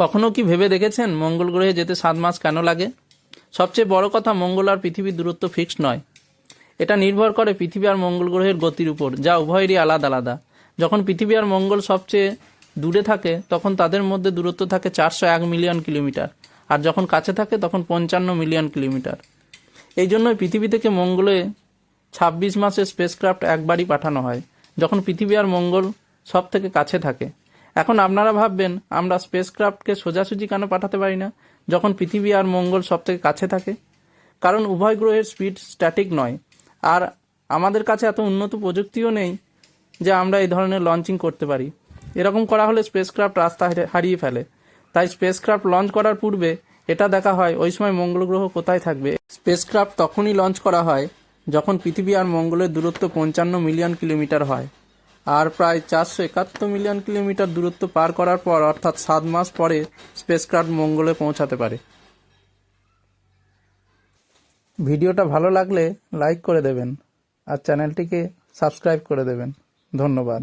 কখনো কি ভেবে দেখেছেন মঙ্গল গ্রহে যেতে সাত মাস কেন লাগে? সবচেয়ে বড় কথা, মঙ্গল আর পৃথিবীর দূরত্ব ফিক্সড নয়। এটা নির্ভর করে পৃথিবী আর মঙ্গল গ্রহের গতির উপর, যা উভয়েরই আলাদা আলাদা। যখন পৃথিবী আর মঙ্গল সবচেয়ে দূরে থাকে, তখন তাদের মধ্যে দূরত্ব থাকে চারশো এক মিলিয়ন কিলোমিটার, আর যখন কাছে থাকে, তখন পঞ্চান্ন মিলিয়ন কিলোমিটার। এই জন্যই পৃথিবী থেকে মঙ্গলে ছাব্বিশ মাসের স্পেসক্রাফট একবারই পাঠানো হয়, যখন পৃথিবী আর মঙ্গল সব থেকে কাছে থাকে। এখন আপনারা ভাববেন, আমরা স্পেসক্রাফটকে সোজাসুজি কেন পাঠাতে পারি না, যখন পৃথিবী আর মঙ্গল সব থেকে কাছে থাকে? কারণ উভয় গ্রহের স্পিড স্ট্যাটিক নয়। আর আমাদের কাছে এত উন্নত প্রযুক্তিও নেই যে আমরা এই ধরনের লঞ্চিং করতে পারি। এরকম করা হলে স্পেসক্রাফট রাস্তা হারিয়ে- ফেলে। তাই স্পেসক্রাফট লঞ্চ করার পূর্বে এটা দেখা হয়, ওই সময় মঙ্গল গ্রহ কোথায় থাকবে? স্পেসক্রাফট তখনই লঞ্চ করা হয়, যখন পৃথিবী আর মঙ্গলের দূরত্ব পঞ্চান্ন মিলিয়ন কিলোমিটার হয়। আর প্রায় চারশো একাত্তর মিলিয়ন কিলোমিটার দূরত্ব পার করার পর অর্থাৎ সাত মাস পরে স্পেসক্রাফট মঙ্গলে পৌঁছাতে পারে। ভিডিওটা ভালো লাগলে লাইক করে দেবেন আর চ্যানেলটিকে সাবস্ক্রাইব করে দেবেন। ধন্যবাদ।